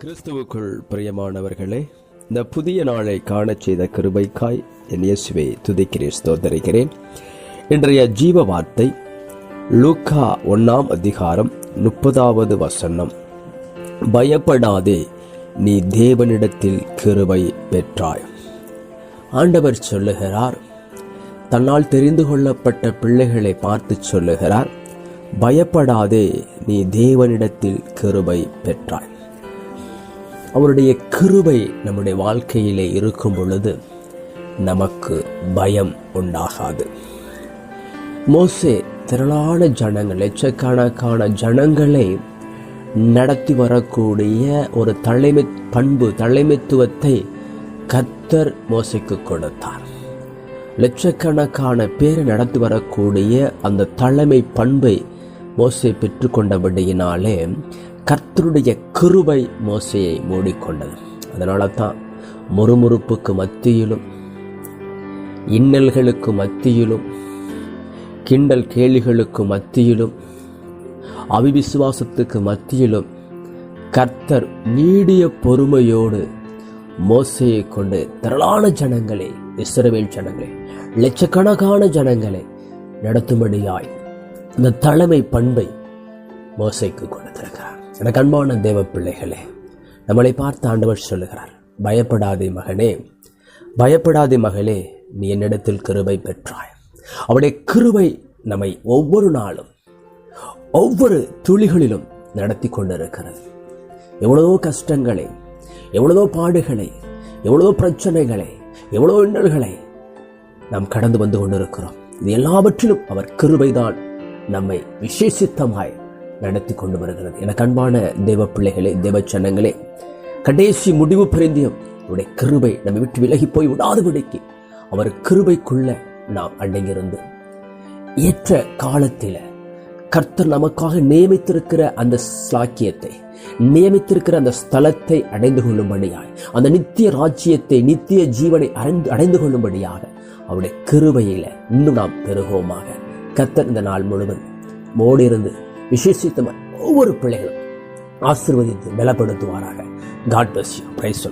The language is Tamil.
கிறிஸ்துவுக்குள் பிரியமானவர்களே இந்த புதிய நாளை காணச் செய்த கிருபைக்காய் என் இயேசுவை துதிக்கிறேன் ஸ்தோத்தரிக்கிறேன். இன்றைய ஜீவ வார்த்தை லூக்கா ஒன்னாம் அதிகாரம் முப்பதாவது வசனம். பயப்படாதே நீ தேவனிடத்தில் கிருபை பெற்றாய். ஆண்டவர் சொல்லுகிறார் தன்னால் தெரிந்து கொள்ளப்பட்ட பிள்ளைகளை பார்த்து சொல்லுகிறார் பயப்படாதே நீ தேவனிடத்தில் கிருபை பெற்றாய். அவருடைய கிருபை நம்முடைய வாழ்க்கையிலே இருக்கும் பொழுது நமக்கு பயம் உண்டாகாது. மோசே திரளான ஜனங்கள் லட்சக்கணக்கான ஜனங்களை நடத்தி வரக்கூடிய ஒரு தலைமை பண்பு தலைமைத்துவத்தை கர்த்தர் மோசைக்கு கொடுத்தார். லட்சக்கணக்கான பேரை நடத்தி வரக்கூடிய அந்த தலைமை பண்பை மோசை பெற்றுக்கொண்டபடியினாலே கர்த்தருடைய கிருபை மோசையை மூடிக்கொண்டது. அதனால தான் முறுமுறுப்புக்கு மத்தியிலும் இன்னல்களுக்கு மத்தியிலும் கிண்டல் கேலிகளுக்கு மத்தியிலும் அவிவிசுவாசத்துக்கு மத்தியிலும் கர்த்தர் நீடிய பொறுமையோடு மோசையை கொண்டு திரளான ஜனங்களை இஸ்ரவேல் ஜனங்களை லட்சக்கணக்கான ஜனங்களை நடத்தும்படியாய் இந்த தலைமை பண்பை மோசைக்கு கொடுத்திருக்கிறார். எனக்கு அன்பான தேவ பிள்ளைகளே நம்மளை பார்த்து ஆண்டவர் சொல்லுகிறார் பயப்படாதே மகனே பயப்படாதே மகளே நீ என்னிடத்தில் கிருபை பெற்றாய். அவருடைய கிருபை நம்மை ஒவ்வொரு நாளும் ஒவ்வொரு துளிகளிலும் நடத்தி கொண்டிருக்கிறது. எவ்வளவோ கஷ்டங்களை எவ்வளவோ பாடுகளை எவ்வளவோ பிரச்சனைகளை எவ்வளவோ இன்னல்களை நாம் கடந்து வந்து கொண்டிருக்கிறோம். இது எல்லாவற்றிலும் அவர் கிருபைதான் நம்மை விசேஷித்தமாய் நடத்தி கொண்டு வருகிறது. என கண்பான தேவ பிள்ளைகளே தேவ சன்னங்களே கடைசி முடிவு பிரிந்தியம் அவருடைய கிருபை நம்மை விட்டு விலகி போய் விடாதபடிக்கு அவர் கிருபைக்குள்ள நாம் அடங்கியிருந்து ஏற்ற காலத்தில் கர்த்தர் நமக்காக நியமித்திருக்கிற அந்த சாக்கியத்தை நியமித்திருக்கிற அந்த ஸ்தலத்தை அடைந்து கொள்ளும்படியாய் அந்த நித்திய ராஜ்யத்தை நித்திய ஜீவனை அடைந்து அடைந்து கொள்ளும்படியாக அவருடைய கிருபையில இன்னும் நாம் பெருகோமாக கர்த்தர் இந்த நாள் முழுவதும் மோடி இருந்து ஒவ்வொரு பிள்ளைகளும் ஆசிர்வதித்து பலப்படுத்துவாராக. God bless you praise